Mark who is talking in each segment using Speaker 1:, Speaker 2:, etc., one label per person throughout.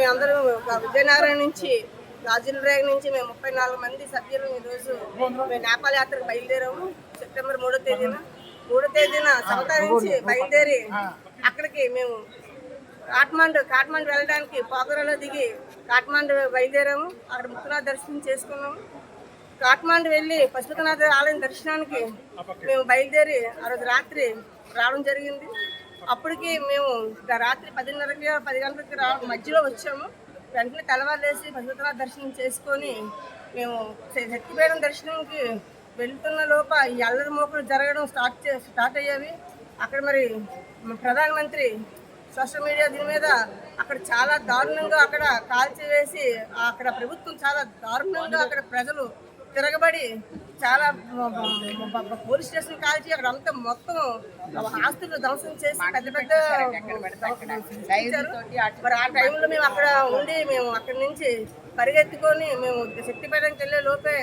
Speaker 1: గారు ఒక విజయనగరం నుంచి గాజుల రేగ నుంచి మేము ముప్పై నాలుగు మంది సభ్యులు ఈరోజు మేము నేపాల్ యాత్రకు బయలుదేరాము. సెప్టెంబర్ మూడో తేదీన. మూడో తేదీన సవతా నుంచి బయలుదేరి అక్కడికి మేము కాఠ్మాండు కాఠ్మాండు వెళ్ళడానికి పోకరలో దిగి కాఠ్మాండు బయలుదేరాము. అక్కడ ముక్కునాథ్ దర్శనం చేసుకున్నాము. కాఠ్మాండు వెళ్ళి పశుపతినాథ ఆలయం దర్శనానికి మేము బయలుదేరి ఆ రోజు రాత్రి రావడం జరిగింది. అప్పటికి మేము రాత్రి పదిన్నరకి పది గంటలకి రా మధ్యలో వచ్చాము. వెంటనే తెల్లవారులేసి పశుపతినాథ దర్శనం చేసుకొని మేము శ- శక్తిపీఠం దర్శనంకి వెళ్తున్న లోప ఈ అల్లరి మోకలు జరగడం స్టార్ట్ చే స్టార్ట్ అయ్యేవి. అక్కడ మరి ప్రధానమంత్రి సోషల్ మీడియా దీని మీద అక్కడ చాలా దారుణంగా అక్కడ కాల్చివేసి అక్కడ ప్రభుత్వం చాలా దారుణంగా అక్కడ ప్రజలు తిరగబడి చాలా పోలీస్ స్టేషన్ కాల్చి అక్కడ అంతా మొత్తం ఆస్తులు ధ్వంసం చేసి పెద్ద పెద్ద. మరి ఆ టైంలో మేము అక్కడ ఉండి మేము అక్కడి నుంచి పరిగెత్తుకొని మేము శక్తిపేటకి వెళ్ళే లోపే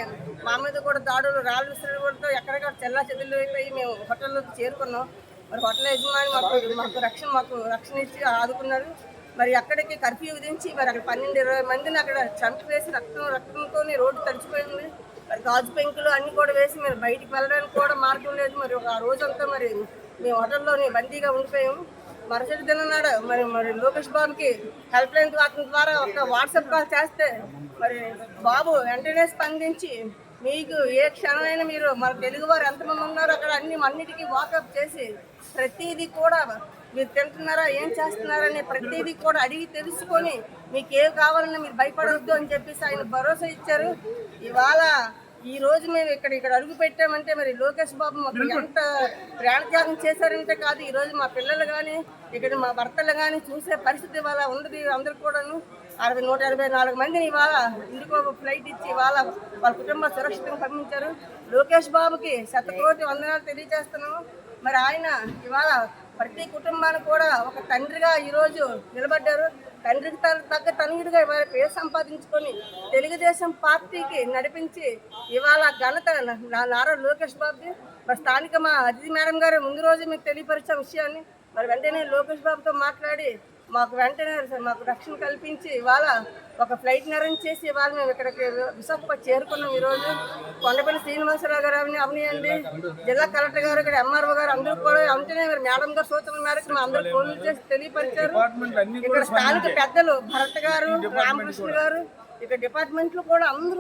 Speaker 1: మా మీద కూడా దాడులు రాళ్ళు విసిరడంతో ఎక్కడెక్కడ చెల్లా చెదులు అయిపోయి మేము హోటల్లోకి చేరుకున్నాం. మరి హోటల్ యజమాని మాకు మాకు రక్షణ మాకు రక్షణ ఇచ్చి ఆదుకున్నారు. మరి అక్కడికి కర్ఫ్యూ విధించి మరి అక్కడ పన్నెండు ఇరవై మందిని అక్కడ చంపివేసి రక్తం రక్తంతో రోడ్డు తడిచిపోయింది. మరి గాజు పెంకులు అన్ని కూడా వేసి మరి బయటికి వెళ్ళడానికి కూడా మార్గం లేదు మరి ఒక ఆ రోజంతా మరి మేము హోటల్లోని బందీగా ఉండిపోయాము మరుసటి దినం నాడు మరి మరి లోకేష్ బాబుకి హెల్ప్ లైన్ ద్వారా ఒక వాట్సాప్ కాల్ చేస్తే మరి బాబు వెంటనే స్పందించి మీకు ఏ క్షణమైనా మీరు మన తెలుగు వారు ఎంతమంది ఉన్నారో అక్కడ అన్ని అన్నిటికీ వాకప్ చేసి ప్రతిదీ కూడా మీరు తింటున్నారా ఏం చేస్తున్నారనే ప్రతిదీ కూడా అడిగి తెలుసుకొని మీకు ఏం కావాలన్నా మీరు భయపడవద్దు అని చెప్పేసి ఆయన భరోసా ఇచ్చారు. ఇవాళ ఈ రోజు మేము ఇక్కడ ఇక్కడ అడుగు పెట్టామంటే మరి లోకేష్ బాబు మాకు ఎంత ప్రాణత్యాగం చేశారంటే కాదు ఈ రోజు మా పిల్లలు కానీ ఇక్కడ మా భర్తలు కానీ చూసే పరిస్థితి ఇవాళ ఉండదు అందరు కూడాను. అరవై నూట ఎనభై నాలుగు మందిని ఇవాళ ఇండిగో ఫ్లైట్ ఇచ్చి ఇవాళ వాళ్ళ కుటుంబ సురక్షితంగా పంపించారు. లోకేష్ బాబుకి శతకోటి వందనాలు తెలియజేస్తున్నాము. మరి ఆయన ఇవాళ ప్రతి కుటుంబానికి కూడా ఒక తండ్రిగా ఈరోజు నిలబడ్డారు. తండ్రికి తన తగ్గ తనయుడిగా ఇవాళ పేరు సంపాదించుకొని తెలుగుదేశం పార్టీకి నడిపించి ఇవాళ ఘనత నా నారా లోకేష్ బాబుది. మరి స్థానిక మా అతిథి మేడం గారు ముందు రోజు మీకు తెలియపరిచిన విషయాన్ని. మరి వెంటనే లోకేష్ బాబుతో మాట్లాడి మాకు వెంటనే మాకు రక్షణ కల్పించి ఇవాళ ఒక ఫ్లైట్ అరేంజ్ చేసి ఇవాళ మేము ఇక్కడికి విశాఖపట్నం చేరుకున్నాం ఈరోజు. కొండపల్లి శ్రీనివాసరావు గారు అవని అవనియండి. జిల్లా కలెక్టర్ గారు ఇక్కడ ఎంఆర్ఓ గారు అందరూ కూడా వెంటనే మరి మేడం గారు సూచనల మేరకు మా అందరూ ఫోన్లు చేసి తెలియపరిచారు. ఇక్కడ స్థానిక పెద్దలు భరత్ గారు రామకృష్ణ గారు ఇక్కడ డిపార్ట్మెంట్లు కూడా అందరూ